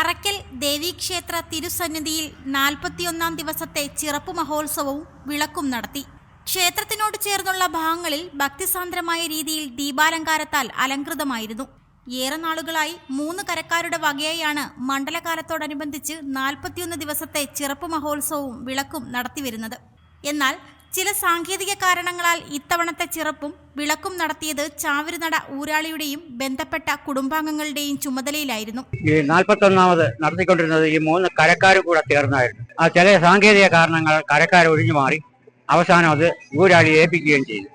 അറക്കൽ ദേവീക്ഷേത്ര തിരുസന്നിധിയിൽ നാൽപ്പത്തിയൊന്നാം ദിവസത്തെ ചിറപ്പ് മഹോത്സവവും വിളക്കും നടത്തി. ക്ഷേത്രത്തിനോട് ചേർന്നുള്ള ഭാഗങ്ങളിൽ ഭക്തിസാന്ദ്രമായ രീതിയിൽ ദീപാലങ്കാരത്താൽ അലങ്കൃതമായിരുന്നു. ഏറെ നാളുകളായി മൂന്ന് കരക്കാരുടെ വകയായാണ് മണ്ഡലകാലത്തോടനുബന്ധിച്ച് നാൽപ്പത്തിയൊന്ന് ദിവസത്തെ ചിറപ്പ് മഹോത്സവവും വിളക്കും നടത്തിവരുന്നത്. എന്നാൽ ചില സാങ്കേതിക കാരണങ്ങളാൽ ഇത്തവണത്തെ ചിറപ്പും വിളക്കും നടത്തിയത് ചാവരുനട ഊരാളിയുടെയും ബന്ധപ്പെട്ട കുടുംബാംഗങ്ങളുടെയും ചുമതലയിലായിരുന്നു. ഈ നാൽപ്പത്തൊന്നാമത് നടത്തിക്കൊണ്ടിരുന്നത് ഈ മൂന്ന് കരക്കാരും കൂടെ ചേർന്നായിരുന്നു. ആ ചില സാങ്കേതിക കാരണങ്ങൾ കരക്കാർ ഒഴിഞ്ഞു മാറി. അവസാനം അത് ഊരാളി ഏൽപ്പിക്കുകയും ചെയ്തു.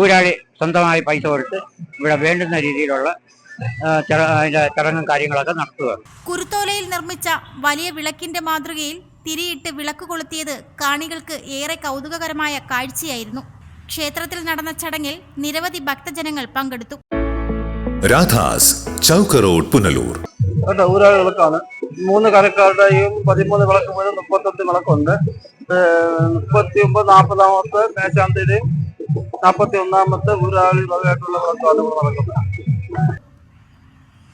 ഊരാളി സ്വന്തമായി പൈസ കൊടുത്ത് ഇവിടെ വേണ്ടുന്ന രീതിയിലുള്ള ചടങ്ങും കാര്യങ്ങളൊക്കെ നടത്തുക. കുരുത്തോലയിൽ നിർമ്മിച്ച വലിയ വിളക്കിന്റെ മാതൃകയിൽ തിരിയിട്ട് വിളക്ക് കൊളുത്തിയത് കാണികൾക്ക് ഏറെ കൗതുകകരമായ കാഴ്ചയായിരുന്നു. ക്ഷേത്രത്തിൽ നടന്ന ചടങ്ങിൽ നിരവധി ഭക്തജനങ്ങൾ പങ്കെടുത്തു. രാധാസ് ചൗക്ക റോഡ് പുനലൂർ. ഊരാളി വിളക്കാണ്. മൂന്ന് കരക്കാരുടെയും പതിമൂന്ന് വിളക്ക് മുതൽ മുപ്പത്തൊന്ന് വിളക്കുണ്ട്. മുപ്പത്തി ഒമ്പത് നാൽപ്പതാമത്തെ മേശാന്തിയുടെയും നാൽപ്പത്തി ഒന്നാമത്തെ ഊരാളി വകയായിട്ടുള്ള വിളക്കാണ് ഇവിടെ നടക്കുന്നത്.